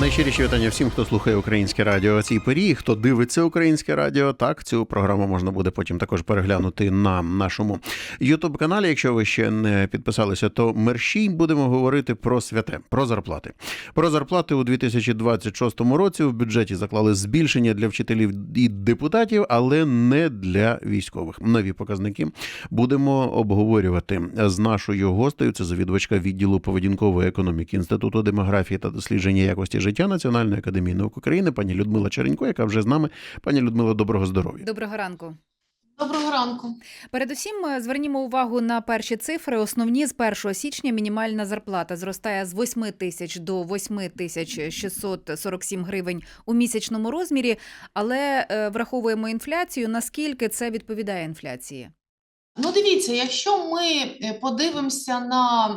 Найщиріші вітання всім, хто слухає українське радіо. Цій порі, хто дивиться українське радіо. Так, цю програму можна буде потім також переглянути на нашому ютуб каналі. Якщо ви ще не підписалися, то мерщій будемо говорити про святе, про зарплати. Про зарплати у 2026 році в бюджеті заклали збільшення для вчителів і депутатів, але не для військових. Нові показники будемо обговорювати з нашою гостею. Це завідувачка відділу поведінкової економіки інституту демографії та дослідження якості життя Національної академії наук України, пані Людмила Черенько, яка вже з нами. Пані Людмила, доброго здоров'я. Доброго ранку. Доброго ранку. Передусім, е, звернімо увагу на перші цифри. Основні з 1 січня мінімальна зарплата зростає з 8 тисяч до 8 тисяч 647 гривень у місячному розмірі, але е, враховуємо інфляцію. Наскільки це відповідає інфляції? Ну, дивіться, якщо ми е, подивимося на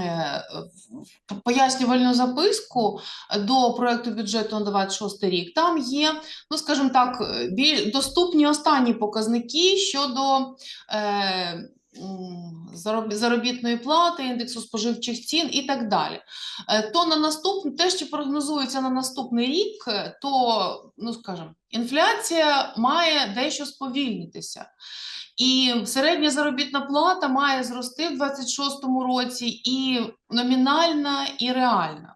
е, пояснювальну записку до проекту бюджету на 26 рік, там є, ну скажімо так, е, доступні останні показники щодо е, заробітної плати, індексу споживчих цін і так далі. Е, То на наступний, те, що прогнозується на наступний рік, е, то, ну скажімо, інфляція має дещо сповільнитися. І середня заробітна плата має зрости в 26-му році і номінальна, і реальна.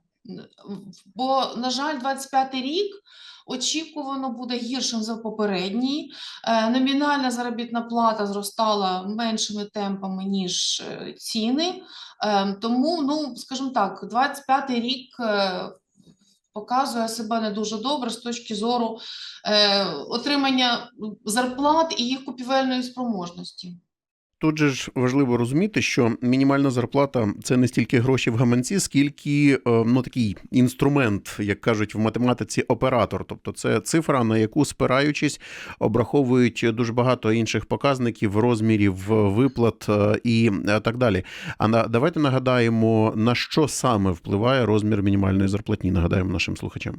Бо, на жаль, 25-й рік очікувано буде гіршим за попередній. Е, Номінальна заробітна плата зростала меншими темпами, ніж е, ціни. Е, Тому, ну, скажімо так, 25-й рік показує себе не дуже добре з точки зору е, отримання зарплат і їх купівельної спроможності. Тут же ж важливо розуміти, що мінімальна зарплата це не стільки гроші в гаманці, скільки е, ну такий інструмент, як кажуть в математиці, оператор. Тобто це цифра, на яку спираючись, обраховують дуже багато інших показників, розмірів виплат е, і е, так далі. А на давайте нагадаємо, на що саме впливає розмір мінімальної зарплатні. Нагадаємо нашим слухачам.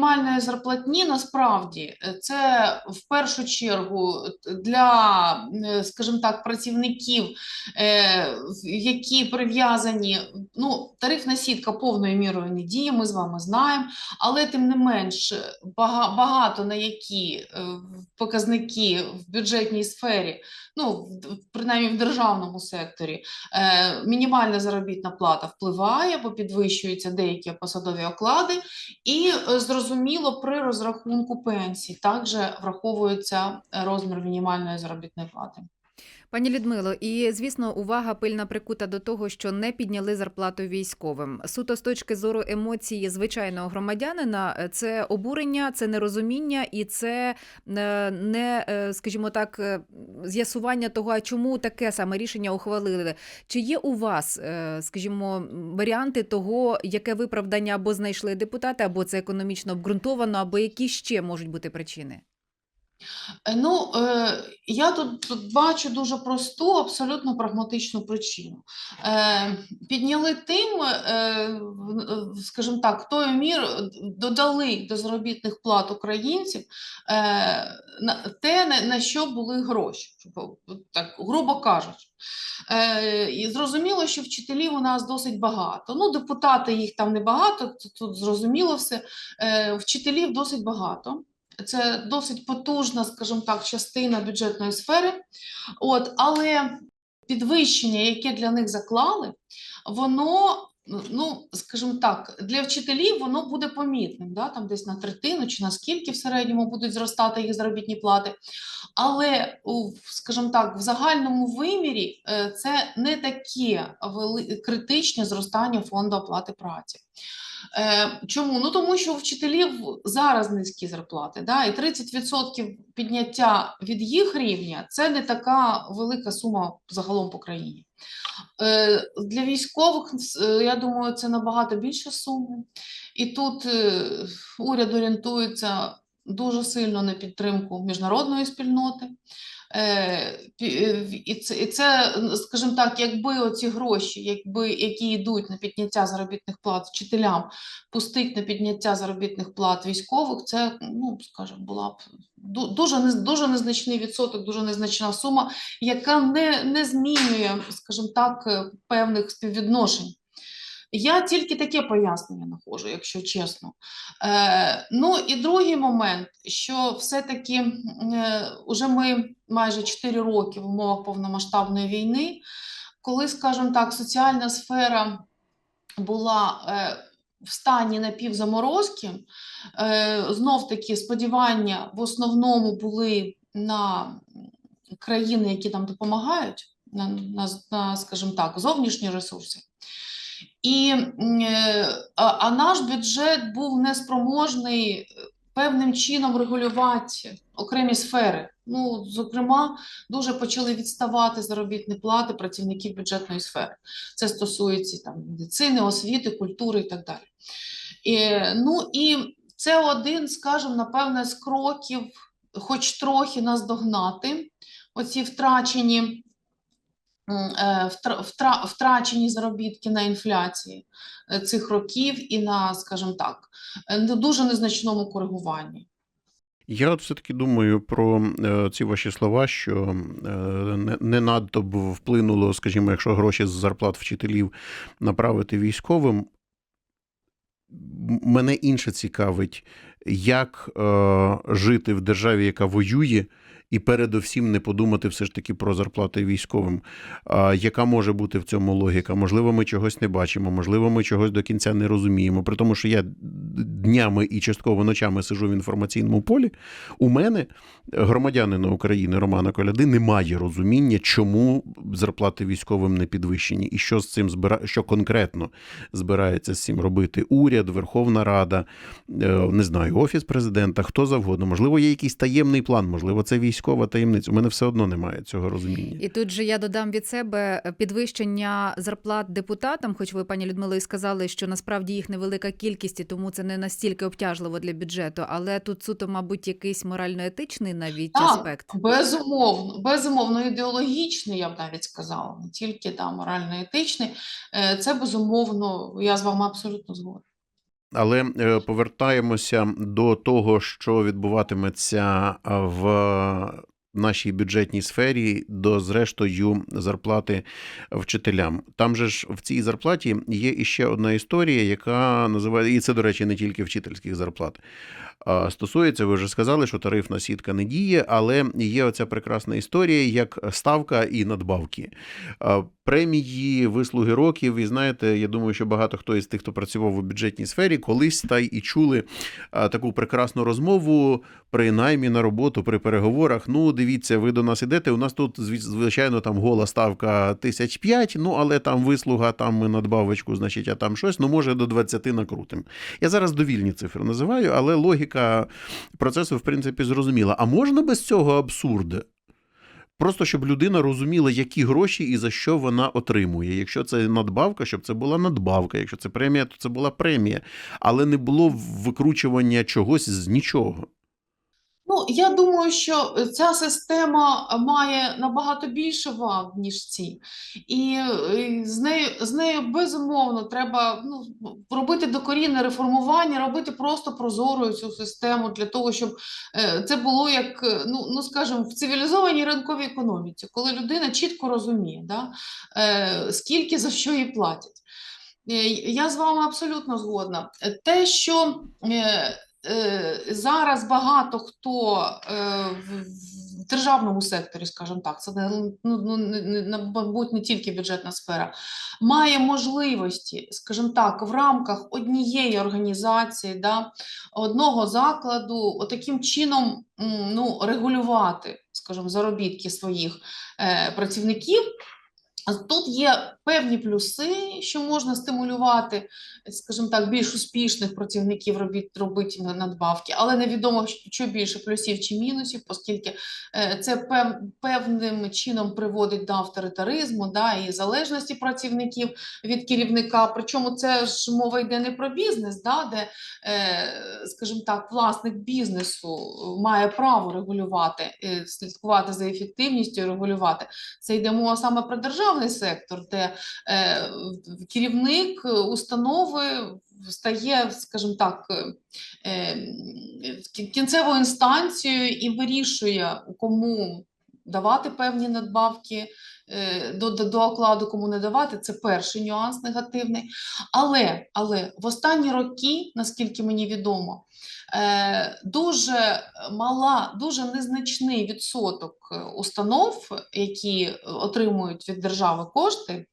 Мінімальної зарплатні насправді е, це в першу чергу для, е, скажімо так, працівників, е, які прив'язані. Ну, тарифна сітка повною мірою не діє, ми з вами знаємо, але тим не менш багато на які е, показники в бюджетній сфері, ну принаймні в державному секторі, е, мінімальна заробітна плата впливає, бо підвищуються деякі посадові оклади. І е, зрозуміло, при розрахунку пенсій також враховується е, розмір мінімальної заробітної плати. Пані Людмило, і звісно, увага пильна прикута до того, що не підняли зарплату військовим. Суто з точки зору емоції звичайного громадянина, е, це обурення, це нерозуміння і це е, не, е, скажімо так, з'ясування того, а чому таке саме рішення ухвалили. Чи є у вас, скажімо, варіанти того, яке виправдання або знайшли депутати, або це економічно обґрунтовано, або які ще можуть бути причини? Е, Ну, е, я тут, бачу дуже просту, абсолютно прагматичну причину. Е, підняли тим, скажімо так, тою мір додали до заробітних плат українців те, на, що були гроші, так грубо кажучи. І зрозуміло, що вчителів у нас досить багато. Ну, депутати їх там небагато, тут, зрозуміло все. Вчителів досить багато. Це досить потужна, скажімо так, частина бюджетної сфери. От, але підвищення, яке для них заклали, воно, ну, скажімо так, для вчителів воно буде помітним, да? там десь на третину чи на скільки в середньому будуть зростати їх заробітні плати. Але, скажімо так, в загальному вимірі е, це не таке критичне зростання фонду оплати праці. Е, Чому? Ну тому що у вчителів зараз низькі зарплати, да? і 30% підняття від їх рівня це не така велика сума загалом по країні. Е, Для військових, е, я думаю, це набагато більша сума. І тут е, уряд орієнтується дуже сильно на підтримку міжнародної спільноти. Е, е, І це, і це, скажімо так, якби оці гроші, якби, які йдуть на підняття заробітних плат вчителям, пустить на підняття заробітних плат військових, це, ну, скажімо, була б ду- дуже, дуже незначний відсоток, дуже незначна сума, яка не, не змінює, скажімо так, е, певних співвідношень. Я тільки таке пояснення знаходжу, якщо чесно. Е, ну і другий момент, що все-таки е, уже ми майже 4 роки в умовах повномасштабної війни, коли, скажімо так, соціальна сфера була е, в стані напівзаморозки, е, знов таки сподівання в основному були на країни, які нам допомагають, на, на, на скажімо так, зовнішні ресурси. І, е, а, наш бюджет був неспроможний е, певним чином регулювати окремі сфери. Ну, зокрема, дуже почали відставати заробітні плати працівників бюджетної сфери. Це стосується там медицини, освіти, культури і так далі. І, ну і це один, скажімо, напевне, з кроків, хоч трохи наздогнати оці втрачені, втрачені заробітки на інфляції е, цих років і на, скажімо так, е, дуже незначному коригуванні. Я от все-таки думаю про е, ці ваші слова, що е, не, надто б вплинуло, скажімо, якщо гроші з зарплат вчителів направити військовим. Мене інше цікавить, як е, жити в державі, яка воює, і передовсім не подумати все ж таки про зарплати військовим. А, яка може бути в цьому логіка? Можливо, ми чогось не бачимо, можливо, ми чогось до кінця не розуміємо. При тому, що я днями і частково ночами сижу в інформаційному полі. У мене, громадянина України Романа Коляди, немає розуміння, чому зарплати військовим не підвищені, і що з цим збира... що конкретно збирається з цим робити уряд, Верховна Рада, е, не знаю, офіс президента, хто завгодно. Можливо, є якийсь таємний план, можливо, це військова таємниця. У мене все одно немає цього розуміння. І тут же я додам від себе підвищення зарплат депутатам, хоч ви, пані Людмило, і сказали, що насправді їх невелика кількість, і тому це не настільки обтяжливо для бюджету. Але тут суто, мабуть, якийсь морально-етичний навіть Так, аспект. Безумовно, безумовно, ідеологічний, я б навіть сказала, не тільки да, морально-етичний. Е, Це безумовно, я з вами абсолютно згодна. Але е, повертаємося до того, що відбуватиметься в нашій бюджетній сфері, до зрештою зарплати вчителям. Там же ж в цій зарплаті є іще одна історія, яка називає, і це, до речі, не тільки вчительських зарплат. Стосується, ви вже сказали, що тарифна сітка не діє, але є оця прекрасна історія, як ставка і надбавки. Премії, вислуги років, і знаєте, я думаю, що багато хто із тих, хто працював у бюджетній сфері, колись та й і чули таку прекрасну розмову при наймі на роботу, при переговорах. Ну, дивіться, ви до нас ідете. У нас тут, звичайно, там гола ставка тисяч п'ять, ну але там вислуга, там ми надбавочку, значить, а там щось, ну може до 20 накрутим. Я зараз довільні цифри називаю, але логіка процесу, в принципі, зрозуміла. А можна без цього абсурду? Просто щоб людина розуміла, які гроші і за що вона отримує. Якщо це надбавка, щоб це була надбавка. Якщо це премія, то це була премія. Але не було викручування чогось з нічого. Ну, я думаю, що е, ця система має набагато більше ваг, ніж ці. І е, з нею, з нею безумовно треба ну, робити докорінне реформування, робити просто прозорою цю систему для того, щоб е, це було як, ну, ну скажімо, в цивілізованій ринковій економіці, коли людина чітко розуміє, да, скільки за що їй платять. Я з вами абсолютно згодна. Те, що зараз багато хто е, в, державному секторі, скажімо так, це ну, ну, мабуть, не тільки бюджетна сфера, має можливості, скажімо так, в рамках однієї організації, да, одного закладу, отаким чином ну, регулювати, скажімо, заробітки своїх е, працівників. Тут є певні плюси, що можна стимулювати, скажімо так, більш успішних працівників робити на- надбавки, але невідомо, що- більше плюсів чи мінусів, оскільки е, це певним чином приводить до авторитаризму да, і залежності працівників від керівника. Причому це ж мова йде не про бізнес, да, де, е, скажімо так, власник бізнесу має право регулювати, е, слідкувати за ефективністю регулювати. Це йде мова саме про державний сектор, де е, керівник установи стає, скажімо так, е, е, кінцевою інстанцією і вирішує, кому давати певні надбавки, до, до, до окладу кому не давати. Це перший нюанс негативний. Але, але в останні роки, наскільки мені відомо, е, дуже мала, дуже незначний відсоток е, установ, які отримують від держави кошти,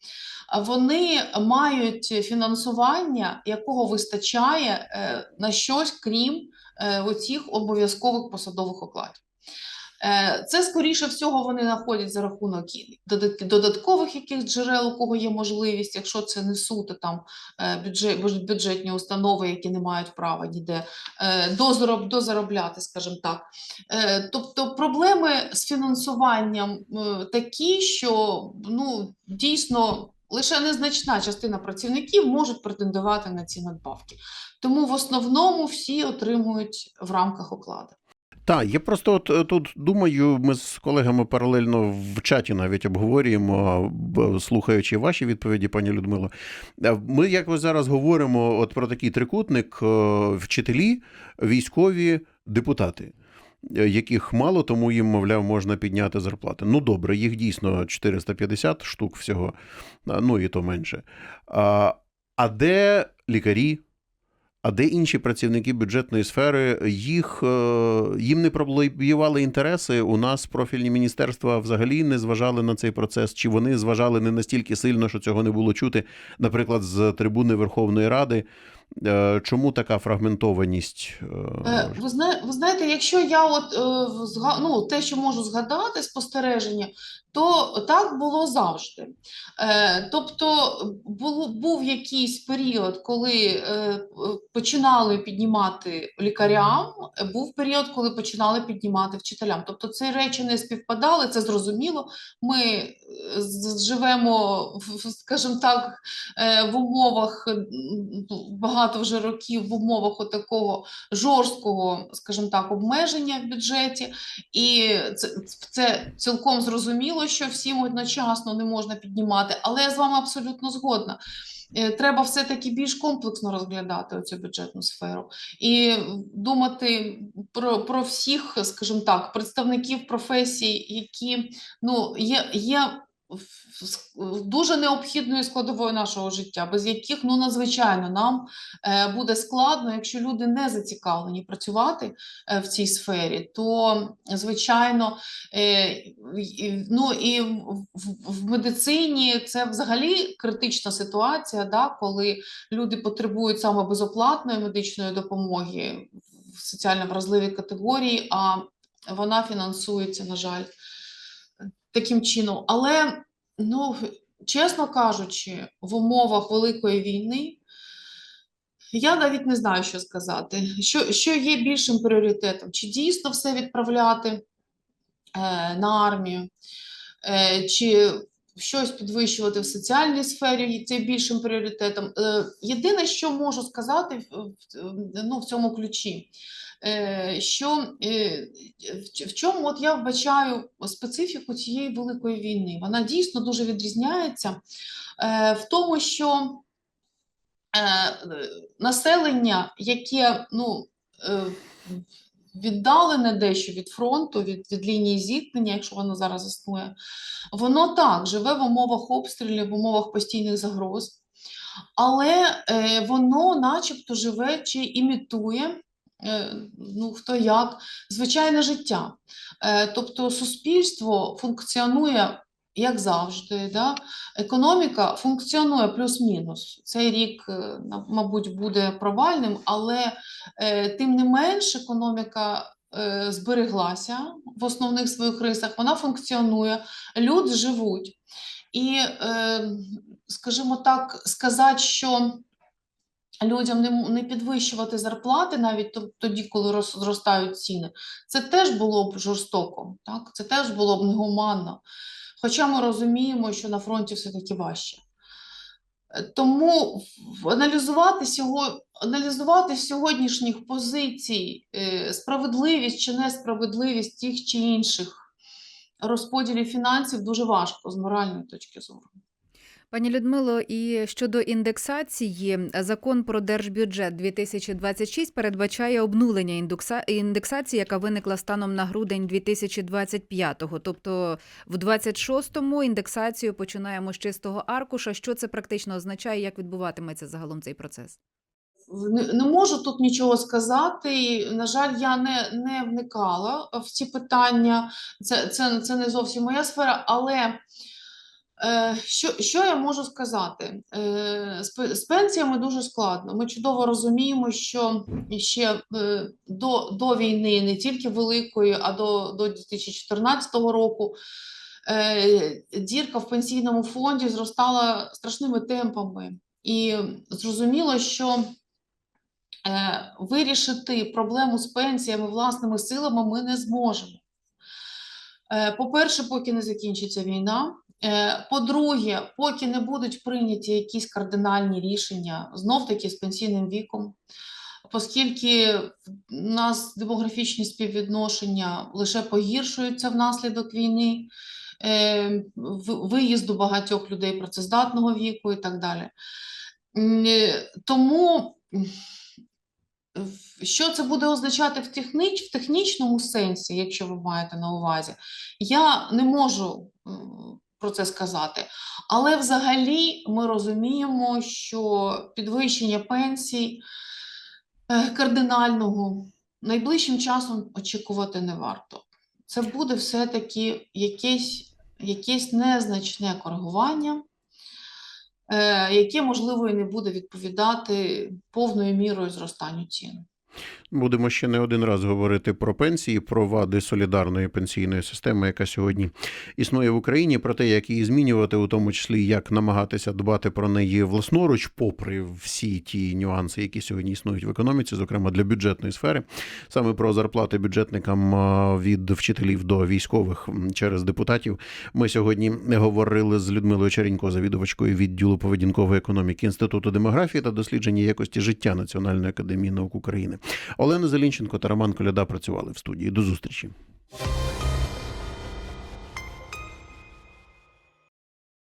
вони мають фінансування, якого вистачає е, на щось, крім е, оцих обов'язкових посадових окладів. Е, Це, скоріше всього, вони знаходять за рахунок додаткових яких джерел, у кого є можливість, якщо це не суто там е, бюджет, бюджетні установи, які не мають права ніде е, дозароб, дозаробляти, скажімо так. Тобто проблеми з фінансуванням такі, що ну, дійсно лише незначна частина працівників можуть претендувати на ці надбавки. Тому в основному всі отримують в рамках окладу. Так, я просто от е, тут думаю, ми з колегами паралельно в чаті навіть обговорюємо, слухаючи ваші відповіді, пані Людмило. Е, Ми якось зараз говоримо от про такий трикутник: е, вчителі, військові, депутати. Яких мало, тому їм, мовляв, можна підняти зарплати. Ну добре, їх дійсно 450 штук всього, ну і то менше. А, а де лікарі, а де інші працівники бюджетної сфери, їх, е, їм не проблювали інтереси. У нас профільні міністерства взагалі не зважали на цей процес, чи вони зважали не настільки сильно, що цього не було чути, наприклад, з трибуни Верховної Ради. Е, Чому така фрагментованість? е, Е, Ви, зна, ви знаєте, якщо я от ну, те, що можу згадати спостереження, то так було завжди. Тобто був якийсь період, коли починали піднімати лікарям, був період, коли починали піднімати вчителям. Тобто ці речі не співпадали, це зрозуміло. Ми живемо, скажімо так, в умовах м, багато вже років в умовах отакого жорсткого, скажімо так, обмеження в бюджеті, і це, це цілком зрозуміло, що всім одночасно не можна піднімати, але я з вами абсолютно згодна. Е, Треба все-таки більш комплексно розглядати цю бюджетну сферу і думати про, про всіх, скажімо так, представників професій, які ну, є, є дуже необхідною складовою нашого життя, без яких ну надзвичайно нам е, буде складно, якщо люди не зацікавлені працювати е, в цій сфері, то звичайно, е, ну і в медицині це взагалі критична ситуація, да, коли люди потребують саме безоплатної медичної допомоги в соціально вразливій категорії, а вона фінансується, на жаль, таким чином. Але, ну, чесно кажучи, в умовах великої війни я навіть не знаю, що сказати. Що, що є більшим пріоритетом? Чи дійсно все відправляти е, на армію, е, чи щось підвищувати в соціальній сфері є це більшим пріоритетом? Е, єдине, що можу сказати ну, в цьому ключі, що е, в, чому от я вбачаю специфіку цієї великої війни? Вона дійсно дуже відрізняється е, в тому, що е, населення, яке ну, е, віддалене дещо від фронту, від, від лінії зіткнення, якщо воно зараз існує, воно так живе в умовах обстрілів, в умовах постійних загроз, але е, воно начебто живе чи імітує. Е, Ну, хто як, звичайне життя. Е, Тобто суспільство функціонує як завжди. Да? Економіка функціонує плюс-мінус. Цей рік, е, мабуть, буде провальним, але тим не менш економіка збереглася в основних своїх рисах, вона функціонує, люди живуть. І, скажімо так, сказати, що людям не, не підвищувати зарплати навіть тоді, коли роз- зростають ціни, це теж було б жорстоко, так? це теж було б негуманно. Хоча ми розуміємо, що на фронті все-таки важче. Е, Тому аналізувати, сього, аналізувати сьогоднішніх позицій е, справедливість чи несправедливість тих чи інших розподілів фінансів дуже важко з моральної точки зору. Пані Людмило, і щодо індексації, закон про держбюджет 2026 передбачає обнулення індекса- індексації, яка виникла станом на грудень 2025-го. Тобто в 26-му індексацію починаємо з чистого аркуша. Що це практично означає? Як відбуватиметься загалом цей процес? Не, можу тут нічого сказати. На жаль, я не, не вникала в ці питання. Це, це, це не зовсім моя сфера, але що, що я можу сказати? Е, з, пенсіями дуже складно. Ми чудово розуміємо, що ще е, до, до війни, не тільки великої, а до, до 2014 року. е, Дірка в пенсійному фонді зростала страшними темпами, і зрозуміло, що е, вирішити проблему з пенсіями власними силами ми не зможемо. Е, По-перше, поки не закінчиться війна. Е, По-друге, поки не будуть прийняті якісь кардинальні рішення, знов таки з пенсійним віком, оскільки в нас демографічні співвідношення лише погіршуються внаслідок війни, е, виїзду багатьох людей працездатного віку і так далі. Е, Тому що це буде означати в, техніч, в технічному сенсі, якщо ви маєте на увазі, я не можу про це сказати. Але взагалі ми розуміємо, що підвищення пенсій е, кардинального найближчим часом очікувати не варто. Це буде все-таки якесь, якесь незначне коригування, е, яке, можливо, і не буде відповідати повною мірою зростанню цін. Будемо ще не один раз говорити про пенсії, про вади солідарної пенсійної системи, яка сьогодні існує в Україні, про те, як її змінювати, у тому числі як намагатися дбати про неї власноруч, попри всі ті нюанси, які сьогодні існують в економіці, зокрема для бюджетної сфери, саме про зарплати бюджетникам від вчителів до військових через депутатів. Ми сьогодні говорили з Людмилою Черенько, завідувачкою відділу поведінкової економіки Інституту демографії та дослідження якості життя Національної академії наук України. Олена Зелінченко та Роман Коляда працювали в студії. До зустрічі.